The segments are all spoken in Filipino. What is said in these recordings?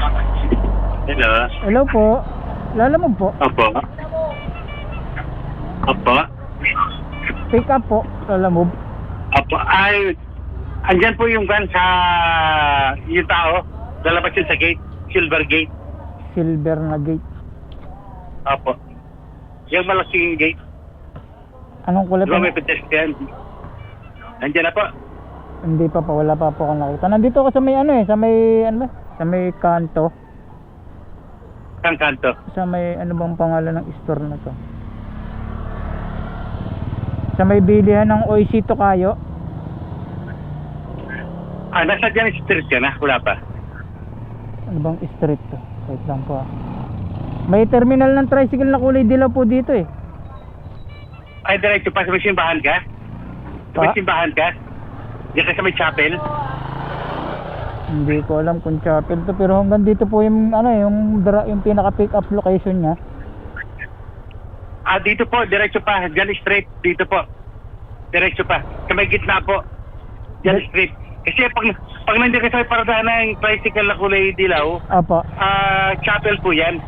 Hello. Hello po. Lalamog po. Opo. Opo. Pick up po. Lalamog. Opo. Ay, andyan po yung van sa yung tao. Lalabas yun sa gate. Silver gate. Silver na gate. Opo. Yung malaking gate. Anong kulay Di ba po? may pedestrian? Andyan na po. Hindi pa pa. Wala pa po ako nakita. Nandito ako sa may ano eh. Sa may ano ba? Sa may kanto. Saan kanto? Sa may ano bang pangalan ng store na to? Sa may bilihan ng Oisito kayo. Ah, nasa dyan street ka na? Wala pa. Ano bang street to? Wait lang po ah. May terminal ng tricycle na kulay dilaw po dito eh. Ay, diretso pa sa may simbahan ka? Sa may Pa? simbahan ka? Diyan ka sa may chapel? Hindi ko alam kung chapel to pero hanggang dito po yung ano yung dra- yung pinaka pick up location niya. Ah, dito po, diretso pa. Diyan straight. Dito po. Diretso pa. Sa may gitna po. Diyan Di- straight. Kasi pag, pag nandiyan ka sa paradahan ng tricycle na kulay dilaw, Apo. ah, chapel po yan.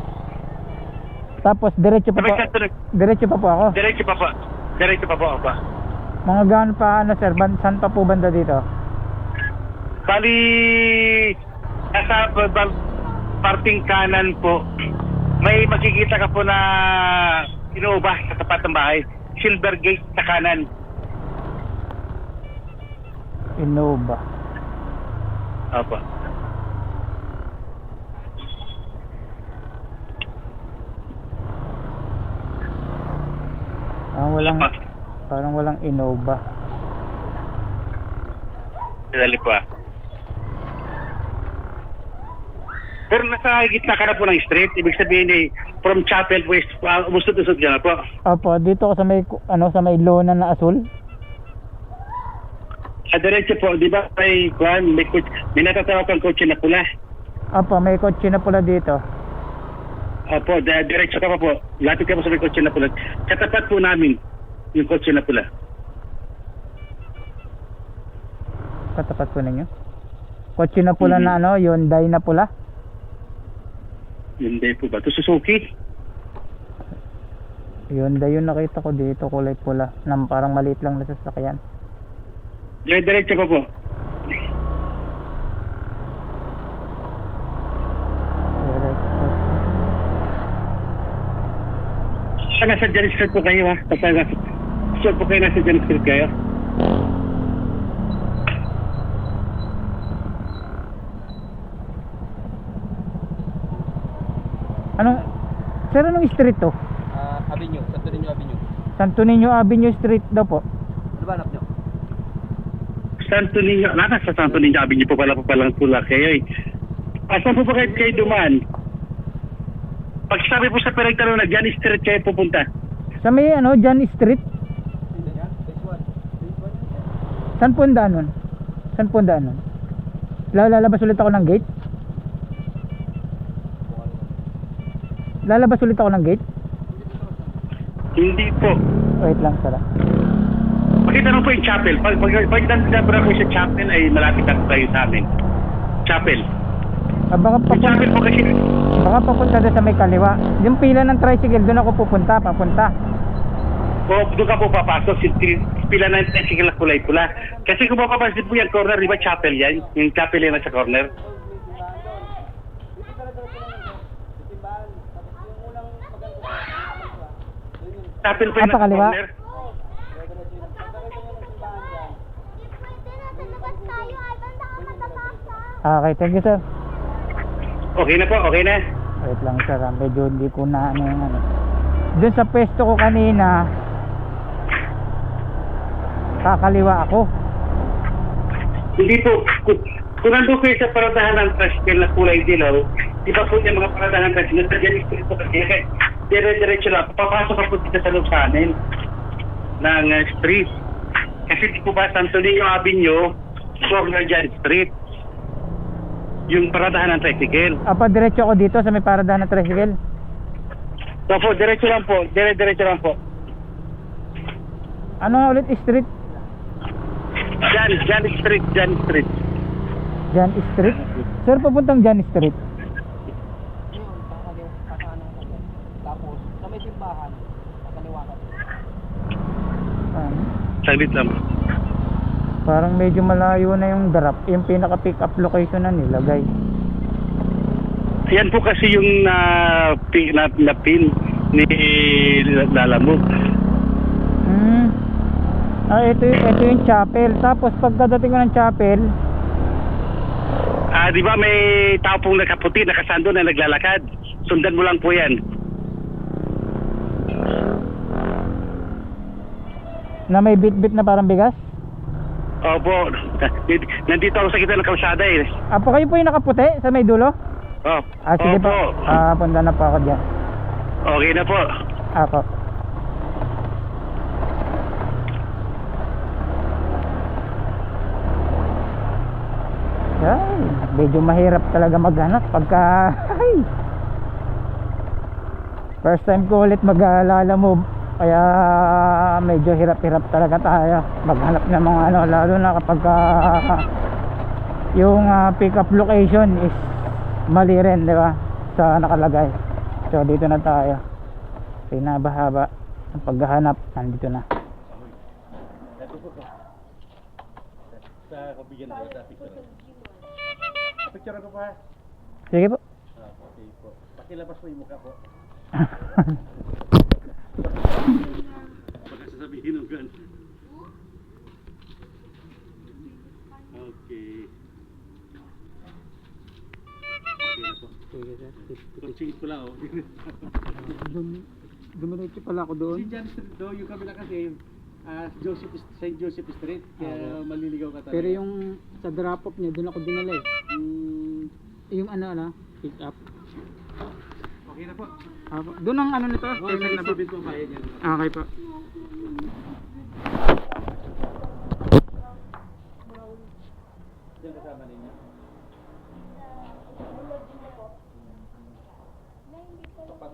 Tapos diretso pa po. Diretso pa po ako. diretso pa po. Diretso pa po ako. Mga gaano pa ano sir, ban, saan pa po banda dito? Bali, nasa parting kanan po, may makikita ka po na inuubah sa tapat ng bahay. Silver gate sa kanan. Innova. Opo. Parang walang Opo. parang walang Innova. Dali po ah. Pero nasa gitna ka na po ng street, ibig sabihin eh, from Chapel West, uh, umusod-usod ka na po. Opo, dito ako sa may ano sa may lona na asul. Sa diretso po, di ba may, kuhan, may, kut- may natatawag kang kotse na pula. Opo, may kotse na pula dito. Opo, di- diretso ka pa po. Lapit ka po sa may kotse na pula. Katapat po namin yung kotse na pula. Katapat po ninyo. Kotse na pula na ano, Hyundai na pula. Hindi po ba? Ito Suzuki? Hyundai yung nakita ko dito, kulay pula. Na parang maliit lang na sasakyan. Di- Diretso ka po. Sa nasa Jan Street po kayo ha? Kapag sure po kayo nasa kayo? Anong Sir, anong street to? Ah, Avenue, Santo Niño Avenue. Santo Niño Avenue Street daw po. Ano ba hanap nyo? Santo Niño, nasa sa Santo Niño Avenue po pala po palang pula kayo eh. Asan po ba kayo, kayo dumaan? Pag sabi po sa Peragtaro na Jan Street kayo pupunta. Sa may ano, John Street. Hindi yan, phase 1. Phase 1. Saan po ang daan nun? Saan po ang daan nun? La- Lalabas ulit ako ng gate? Lalabas ulit ako ng gate? Hindi po. Wait lang, sir. ah. Pakita mo po yung chapel. Pag, pag, pag nandabra ko sa chapel ay malapit na po kayo sa amin. Chapel. Ah, baka Yung chapel papunta, po kasi, baka papunta doon sa may kaliwa. Yung pila ng tricycle, doon ako pupunta, papunta. o doon ka po papasok, si, pila yung tricycle na kulay pula. Kasi kung mapapansin po yan, corner, di ba chapel yan? Yung chapel yan nasa corner. Chapel po Ah, yan nasa pakaliwa? corner. Ah, Okay, thank you, sir. Okay na po, okay na. Wait lang, sir. ah. Medyo hindi ko na ano yung ano. Doon sa pwesto ko kanina, kakaliwa ako. Hindi po, kung, kung nandun kayo sa paradahan ng tricycle na kulay dilaw, di ba po yung mga paradahan ng tricycle, sa dyan po kasi, dire-diretso lang, papasok ka po dito sa loob sa amin ng uh, street. Kasi di po ba, Santo Niño Avenue, corner dyan street. Yung paradahan ng tricycle. Apa, diretso ako dito sa may paradahan ng tricycle. So po, diretso lang po, dire-diretso lang po. Ano nga ulit street? Jan, Jan Street, Jan Street. Jan Street? Sir, papuntang Jan Street. bahay. Sa kaliwa ka. Ano? Saglit lang. Parang medyo malayo na yung drop. Yung pinaka pick up location na nilagay. Yan po kasi yung na, pin, na, na pin ni Lalamove. Hmm. Ah, ito, ito yung chapel. Tapos pagkadating ko ng chapel, Ah, di ba may tao pong nakaputi, nakasando na naglalakad? Sundan mo lang po yan. Na may bit-bit na parang bigas. Opo. Nandito ako sa kita ng kalsada eh. Apo kayo po yung nakaputi sa may dulo? Oh. Ah, sige Opo. po. Ah, punta na po ako dyan. Okay na po. Apo. Ay, medyo mahirap talaga maghanap pagka ay. First time ko ulit mag-alala mo kaya medyo hirap-hirap talaga tayo maghanap ng mga ano lalo na kapag ah, yung ah, pick up location is mali rin, di ba? Sa nakalagay. So dito na tayo. Pinabahaba ang paghahanap nandito na. Sa kabigyan na sa picture. Picture ko pa. Sige po. Ah, okay po. Pakilabas mo yung mukha po. Oh. Dumiretso pala ako doon. Si John Street do, yung kabila kasi ah, Joseph St. Joseph Street, kaya maliligaw ka talaga. Pero yung sa drop off niya, doon ako dinala eh. Mm, Yung ano ano, pick up. okay na po. Apo. Doon ang ano nito, Oh, payment na po. yan. Okay po. Diyan kasama ninyo. Tapat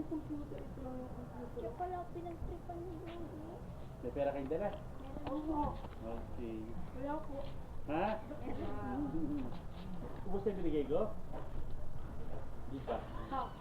ang computer ito lang yung computer. Kaya pala pinagtripan niyo yung May pera kayong dala? Oo. Okay. Wala po. Ha? Kumusta yung binigay ko? Di pa. Ha.